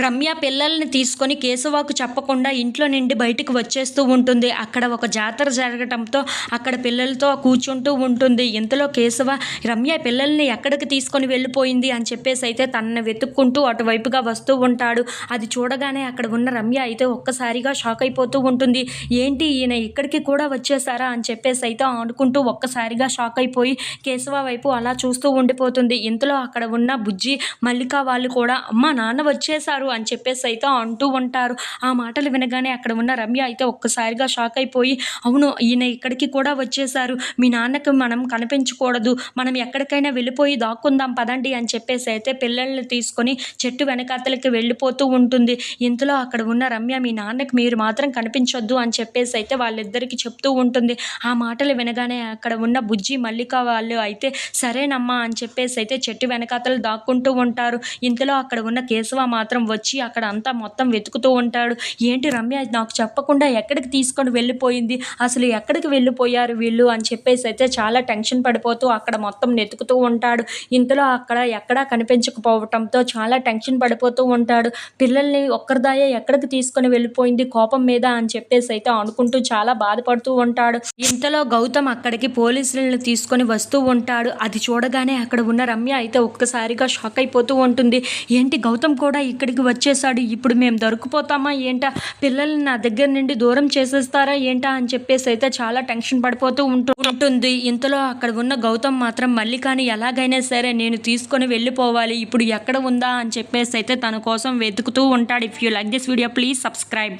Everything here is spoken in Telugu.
రమ్య పిల్లల్ని తీసుకొని కేశవాకు చెప్పకుండా ఇంట్లో నుండి బయటికి వచ్చేస్తూ ఉంటుంది. అక్కడ ఒక జాతర జరగటంతో అక్కడ పిల్లలతో కూర్చుంటూ ఉంటుంది. ఇంతలో కేశవ రమ్య పిల్లల్ని ఎక్కడికి తీసుకొని వెళ్ళిపోయింది? అని చెప్పేసి అయితే తనను వెతుక్కుంటూ అటువైపుగా వస్తూ ఉంటాడు. అది చూడగానే అక్కడ ఉన్న రమ్య అయితే ఒక్కసారిగా షాక్ అయిపోతూ ఉంటుంది. ఏంటి ఈయన ఇక్కడికి కూడా వచ్చేసారా అని చెప్పేసి అయితే అనుకుంటూ ఒక్కసారిగా షాక్ అయిపోయి కేశవ వైపు అలా చూస్తూ ఉండిపోతుంది. ఇంతలో అక్కడ ఉన్న బుజ్జి మల్లిక వాళ్ళు కూడా అమ్మ నాన్న వచ్చేసారు అని చెప్పేసి అయితే అంటూ ఉంటారు. ఆ మాటలు వినగానే అక్కడ ఉన్న రమ్య అయితే ఒక్కసారిగా షాక్ అయిపోయి అవును ఈయన ఇక్కడికి కూడా వచ్చేసారు మీ నాన్నకు మనం కనిపించకూడదు. మనం ఎక్కడికైనా వెళ్ళిపోయి దాక్కుందాం పదండి అని చెప్పేసి అయితే పిల్లల్ని తీసుకొని చెట్టు వెనకాతలకి వెళ్ళిపోతూ ఉంటుంది. ఇంతలో అక్కడ ఉన్న రమ్య మీ నాన్నకి మీరు మాత్రం కనిపించొద్దు అని చెప్పేసి అయితే వాళ్ళిద్దరికి చెప్తూ ఉంటుంది. ఆ మాటలు వినగానే అక్కడ ఉన్న బుజ్జి మల్లిక వాళ్ళు అయితే సరేనమ్మా అని చెప్పేసి అయితే చెట్టు వెనకాతలు దాక్కుంటూ ఉంటారు. ఇంతలో అక్కడ ఉన్న కేశవ మాత్రం వచ్చి అక్కడ అంతా మొత్తం వెతుకుతూ ఉంటాడు. ఏంటి రమ్య నాకు చెప్పకుండా ఎక్కడికి తీసుకొని వెళ్ళిపోయింది? అసలు ఎక్కడికి వెళ్ళిపోయారు వీళ్ళు? అని చెప్పేసి అయితే చాలా టెన్షన్ పడిపోతూ అక్కడ మొత్తం వెతుకుతూ ఉంటాడు. ఇంతలో అక్కడ ఎక్కడా కనిపించకపోవటంతో చాలా టెన్షన్ పడిపోతూ ఉంటాడు. పిల్లల్ని ఒక్కరిదాయే ఎక్కడికి తీసుకొని వెళ్ళిపోయింది కోపం మీద అని చెప్పేసి అయితే అనుకుంటూ చాలా బాధపడుతూ ఉంటాడు. ఇంతలో గౌతమ్ అక్కడికి పోలీసులను తీసుకొని వస్తూ ఉంటాడు. అది చూడగానే అక్కడ ఉన్న రమ్య అయితే ఒక్కసారిగా షాక్ అయిపోతూ ఉంటుంది. ఏంటి గౌతమ్ కూడా ఇక్కడికి వచ్చేసాడు ఇప్పుడు మేము దొరికిపోతామా? ఏంటా? పిల్లల్ని నా దగ్గర నుండి దూరం చేసేస్తారా? ఏంటా? అని చెప్పేసి అయితే చాలా టెన్షన్ పడిపోతూ ఉంటూ ఉంటుంది. ఇంతలో అక్కడ ఉన్న గౌతమ్ మాత్రం మల్లికాని ఎలాగైనా సరే నేను తీసుకొని వెళ్ళిపోవాలి. ఇప్పుడు ఎక్కడ ఉందా? అని చెప్పేసి అయితే తన కోసం వెతుకుతూ ఉంటాడు. If you like this video please subscribe